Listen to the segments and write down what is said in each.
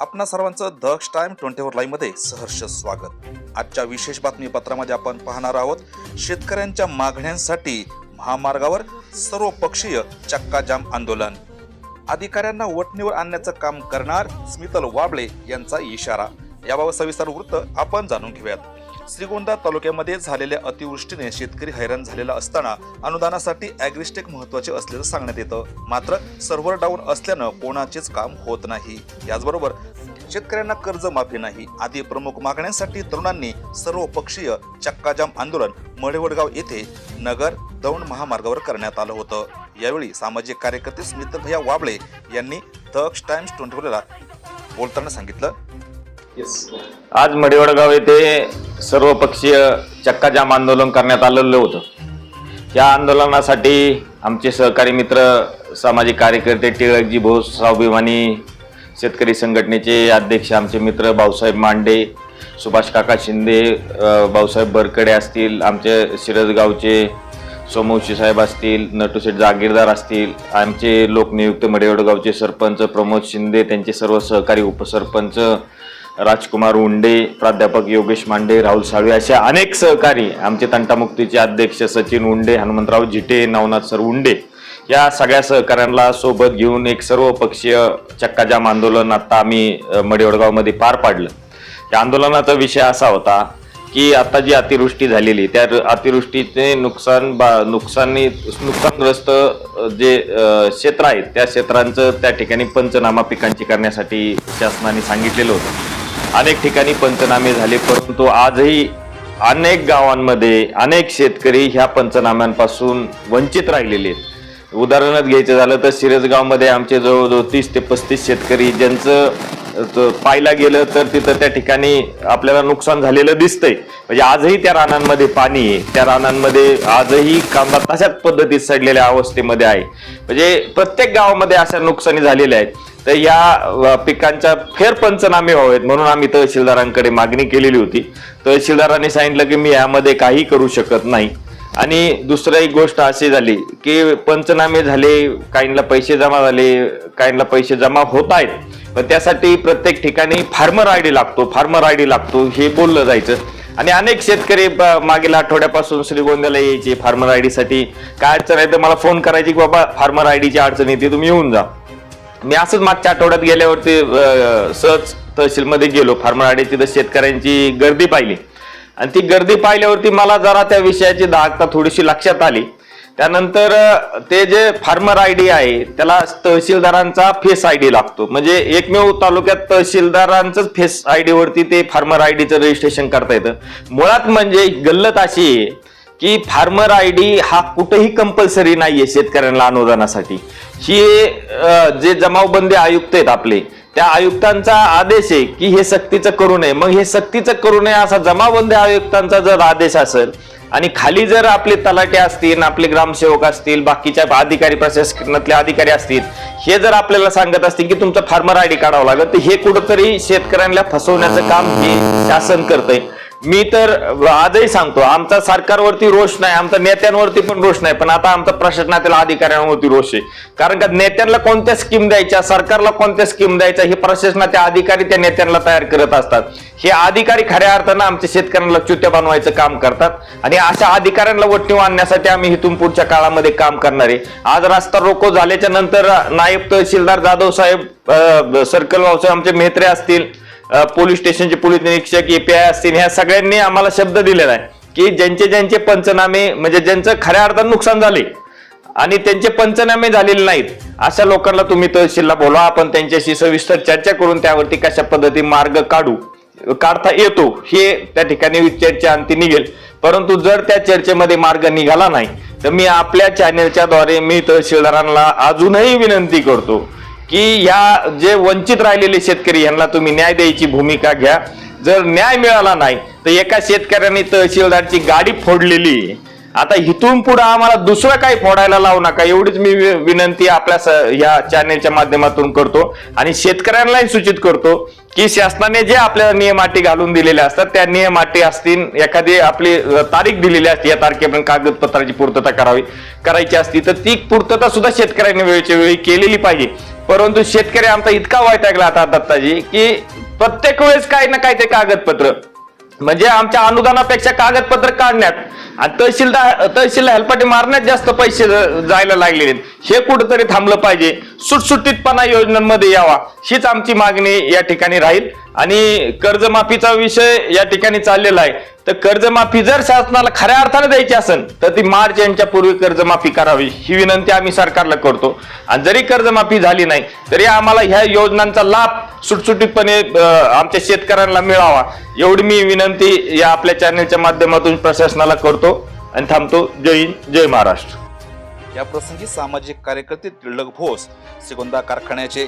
आपणा सर्वांचं Daksh time twenty four लाईव्हमध्ये सहर्ष स्वागत. आजच्या विशेष बातमीपत्रामध्ये आपण पाहणार आहोत शेतकऱ्यांच्या मागण्यांसाठी महामार्गावर सर्व पक्षीय चक्काजाम आंदोलन. अधिकाऱ्यांना वटणीवर आणण्याचं काम करणार स्मितल वाबळे यांचा इशारा. याबाबत सविस्तर वृत्त आपण जाणून घेऊयात. श्रीगोंदा तालुक्यामध्ये झालेल्या अतिवृष्टीने शेतकरी हैराण झालेला असताना अनुदानासाठी अॅग्रिस्टेक महत्त्वाचे असल्याचं सांगण्यात येतं. मात्र सर्व्हर डाऊन असल्यानं कोणाचेच काम होत नाही. याचबरोबर शेतकऱ्यांना कर्ज माफी नाही. आदी प्रमुख मागण्यांसाठी तरुणांनी सर्व पक्षीय चक्काजाम आंदोलन मडेवडगाव येथे नगर दौंड महामार्गावर करण्यात आलं होतं. यावेळी सामाजिक कार्यकर्ते स्मित भैया वाबळे यांनी दक्ष टाइम्स ट्वेंटी ला बोलताना सांगितलं. आज मडेवडगाव येथे सर्वपक्षीय चक्काजाम आंदोलन करण्यात आलेलं होतं. या आंदोलनासाठी आमचे सहकारी मित्र सामाजिक कार्यकर्ते टिळकजी भोस स्वाभिमानी शेतकरी संघटनेचे अध्यक्ष आमचे मित्र भाऊसाहेब मांडे सुभाष काका शिंदे भाऊसाहेब बरकडे असतील आमचे शिरजगावचे सोमवशी साहेब असतील नटुशेठ जागीरदार असतील आमचे लोकनियुक्त मडेवडगावचे सरपंच प्रमोद शिंदे त्यांचे सर्व सहकारी उपसरपंच राजकुमार उंडे प्राध्यापक योगेश मांडे राहुल साळवे असे अनेक सहकारी आमचे तंटामुक्तीचे अध्यक्ष सचिन उंडे हनुमंतराव जिटे नवनाथ सर उंडे या सगळ्या सहकाऱ्यांना सोबत घेऊन एक सर्व पक्षीय चक्काजाम आंदोलन आता आम्ही मडिवडगावमध्ये पार पाडलं. त्या आंदोलनाचा विषय असा होता की आता जी अतिवृष्टी झालेली त्या अतिवृष्टीचे नुकसान बा नुकसानी नुकसानग्रस्त जे क्षेत्र आहेत त्या क्षेत्रांचं त्या ठिकाणी पंचनामा पिकांची करण्यासाठी शासनाने सांगितलेलं होतं. अनेक ठिकाणी पंचनामे झाले परंतु आजही अनेक गावांमध्ये अनेक शेतकरी ह्या पंचनाम्यांपासून वंचित राहिलेले आहेत. उदाहरणार्थ घ्यायचं झालं तर सिरसगावमध्ये आमचे जवळजवळ तीस ते पस्तीस शेतकरी ज्यांचं पाहायला गेलं तर तिथं त्या ठिकाणी आपल्याला नुकसान झालेलं दिसतंय. म्हणजे आजही त्या रानांमध्ये पाणी आहे. त्या रानांमध्ये आजही कांदा तशाच पद्धतीत सडलेल्या अवस्थेमध्ये आहे. म्हणजे प्रत्येक गावामध्ये अशा नुकसानी झालेल्या आहेत. तर या पिकांच्या फेर पंचनामे व्हावेत म्हणून आम्ही तहसीलदारांकडे मागणी केलेली होती. तहसीलदारांनी सांगितलं की मी यामध्ये काही करू शकत नाही. आणि दुसरं एक गोष्ट अशी झाली की पंचनामे झाले काहींना पैसे जमा झाले काहींना पैसे जमा होत आहेत. पण त्यासाठी प्रत्येक ठिकाणी फार्मर आय डी लागतो फार्मर आय डी लागतो हे बोललं जायचं. आणि अनेक शेतकरी ब- मागील आठवड्यापासून श्रीगोंद्याला यायचे फार्मर आय डीसाठी काय अडचण आहे तर मला फोन करायची की बाबा फार्मर आय डीची अडचण येते तुम्ही येऊन जा. मी असंच मागच्या आठवड्यात गेल्यावरती सहज तहसीलमध्ये गेलो. फार्मर आय तिथं शेतकऱ्यांची गर्दी पाहिली. आणि ती गर्दी पाहिल्यावरती मला जरा त्या विषयाची दाहकता थोडीशी लक्षात आली. त्यानंतर ते जे फार्मर आय डी आहे त्याला तहसीलदारांचा फेस आय डी लागतो. म्हणजे एकमेव तालुक्यात तहसीलदारांचंच फेस आय डी वरती ते फार्मर आय डीचं रजिस्ट्रेशन करता येतं. मुळात म्हणजे गल्लत अशी आहे की फार्मर आय डी हा कुठेही कंपल्सरी नाही आहे शेतकऱ्यांना अनुदानासाठी. ही जे जमावबंदी आयुक्त आहेत आपले त्या आयुक्तांचा आदेश आहे की हे सक्तीचं करू नये. मग हे सक्तीचं करू नये असा जमावबंदी आयुक्तांचा जर आदेश असेल आणि खाली जर आपले तलाटे असतील आपले ग्रामसेवक असतील बाकीच्या अधिकारी प्रशासनातले अधिकारी असतील हे जर आपल्याला सांगत असतील की तुमचं फार्मर आय डी काढावं लागेल तर हे कुठंतरी शेतकऱ्यांना फसवण्याचं काम हे शासन करतंय. मी तर आजही सांगतो आमचा सरकारवरती रोष नाही आमचा नेत्यांवरती पण रोष नाही पण आता आमचा प्रशासनातील अधिकाऱ्यांवरती रोष आहे. कारण का नेत्यांना कोणत्या स्कीम द्यायच्या सरकारला कोणत्या स्कीम द्यायच्या हे प्रशासनाचे अधिकारी त्या नेत्यांना तयार करत असतात. हे अधिकारी खऱ्या अर्थानं आमच्या शेतकऱ्यांना च्युत्या बनवायचं काम करतात आणि अशा अधिकाऱ्यांना वटणीव आणण्यासाठी आम्ही इथून पुढच्या काळामध्ये काम करणार आहे. आज रस्ता रोको झाल्याच्यानंतर नायब तहसीलदार जाधव साहेब सर्कल भाऊसाहेब आमचे मेत्रे असतील पोलीस स्टेशनचे पोलीस निरीक्षक एपीआय असतील ह्या सगळ्यांनी आम्हाला शब्द दिलेला आहे की ज्यांचे ज्यांचे पंचनामे म्हणजे ज्यांचं खऱ्या अर्थानं नुकसान झाले आणि त्यांचे पंचनामे झालेले नाहीत अशा लोकांना तुम्ही तहसीलला बोलवा. आपण त्यांच्याशी सविस्तर चर्चा करून त्यावरती कशा पद्धती मार्ग काढू काढता येतो हे त्या ठिकाणी चर्चा अंती निघेल. परंतु जर त्या चर्चेमध्ये मार्ग निघाला नाही तर मी आपल्या चॅनेलच्या द्वारे मी तहसीलदारांना अजूनही विनंती करतो की ह्या जे वंचित राहिलेले शेतकरी यांना तुम्ही न्याय द्यायची भूमिका घ्या. जर न्याय मिळाला नाही तर एका शेतकऱ्याने तहसीलदारची गाडी फोडलेली. आहे. आता इथून पुढे आम्हाला दुसरं काही फोडायला लावू नका. एवढीच मी वि- विनंती आपल्या स- या चॅनेलच्या माध्यमातून करतो. आणि शेतकऱ्यांनाही सूचित करतो की शासनाने जे आपल्याला नियमाटी घालून दिलेले असतात त्या नियमाटी असतील एखादी आपली तारीख दिलेली असते या तारखेपर्यंत कागदपत्राची पूर्तता करावी करायची असती तर ती पूर्तता सुद्धा शेतकऱ्यांनी वेळच्या वेळी केलेली पाहिजे. परंतु शेतकरी आमचा इतका वैतागला आता दत्ताजी की प्रत्येक वेळेस काही ना काही ते कागदपत्र. म्हणजे आमच्या अनुदानापेक्षा कागदपत्र काढण्यात आणि तहसीलदार तहसील हेलपाटी मारण्यात जास्त पैसे जायला लागलेले हे कुठंतरी थांबलं पाहिजे. सुटसुटीतपणा योजनांमध्ये यावा. हीच आमची मागणी या ठिकाणी राहील. आणि कर्जमाफीचा विषय या ठिकाणी चाललेला आहे. तर कर्जमाफी जर शासनाला खऱ्या अर्थाने द्यायची असेल तर ती मार्च यांच्या पूर्वी कर्जमाफी करावी ही विनंती आम्ही सरकारला करतो. आणि जरी कर्जमाफी झाली नाही तरी आम्हाला ह्या योजनांचा लाभ सुटसुटीतपणे आमच्या शेतकऱ्यांना मिळावा. एवढी मी विनंती या आपल्या चॅनलच्या माध्यमातून प्रशासनाला करतो. आणि थांबतो. जय हिंद जय महाराष्ट्र. या प्रसंगी सामाजिक कार्यकर्ते तिळक भोस सिगोंदा कारखान्याचे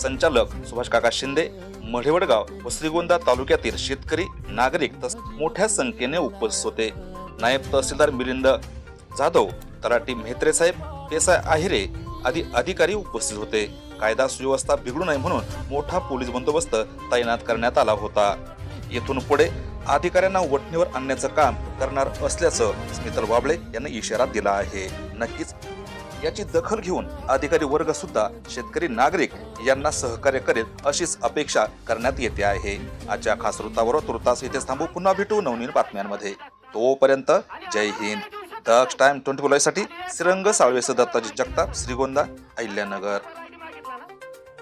संचालक सुभाष काका शिंदे मढेवडगाव व श्रीगोंदा तालुक्यातील शेतकरी नागरिक तस मोठ्या संख्येने उपस्थित होते. नायब तहसीलदार मिलिंद जाधव तलाठी मेहत्रे साहेब पेसाय आहिरे आदी अधिकारी उपस्थित होते. कायदा सुव्यवस्था बिघडू नये म्हणून मोठा पोलीस बंदोबस्त तैनात करण्यात आला होता. येथून पुढे अधिकाऱ्यांना वटणीवर आणण्याचं काम करणार असल्याचं स्मितल वाबळे यांनी इशारा दिला आहे. नक्कीच याची दखल घेऊन अधिकारी वर्ग सुद्धा शेतकरी नागरिक यांना सहकार्य करेल अशीच अपेक्षा करण्यात येते आहे. आजच्या खास वृत्तावर तुर्तास इथेच थांबू. पुन्हा भेटू नवनीन बातम्यांमध्ये. तोपर्यंत जय हिंद. दक्ष टाइम ट्वेंटी साठी श्रीरंग साळवेस दत्ताजी जगताप श्रीगोंदा अहिल्यानगर.